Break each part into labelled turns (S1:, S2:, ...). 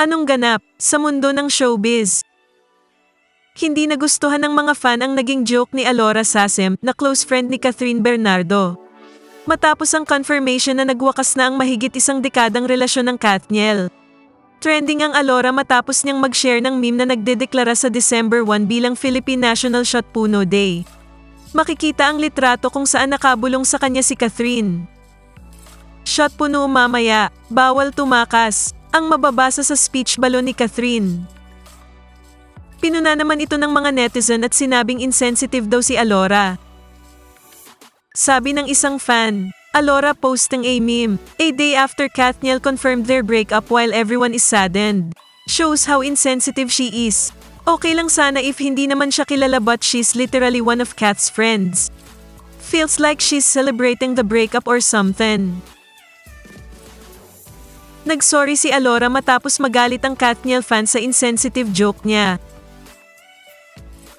S1: Anong ganap sa mundo ng showbiz? Hindi nagustuhan ng mga fan ang naging joke ni Alora Sasem na close friend ni Catherine Bernardo. Matapos ang confirmation na nagwakas na ang mahigit isang dekadang relasyon ng Katniel. Trending ang Alora matapos niyang mag-share ng meme na nagdedeklara sa December 1 bilang Philippine National Shot Puno Day. Makikita ang litrato kung saan nakabulong sa kanya si Catherine. Shot puno mamaya, bawal tumakas, ang mababasa sa speech balon ni Catherine. Pinuna naman ito ng mga netizen at sinabing insensitive daw si Alora. Sabi ng isang fan, Alora posting a meme, a day after Katniel confirmed their breakup while everyone is saddened. Shows how insensitive she is. Okay lang sana if hindi naman siya kilala but she's literally one of Kat's friends. Feels like she's celebrating the breakup or something. Nagsorry si Alora matapos magalit ang Katniel fan sa insensitive joke niya.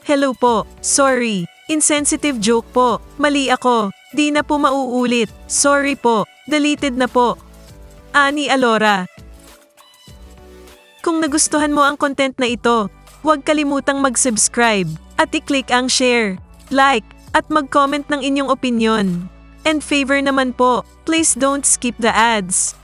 S1: Hello po, sorry. Insensitive joke po. Mali ako. Di na po mauulit. Sorry po. Deleted na po. Ani Alora. Kung nagustuhan mo ang content na ito, huwag kalimutang mag-subscribe at i-click ang share, like, at mag-comment ng inyong opinion. And favor naman po, please don't skip the ads.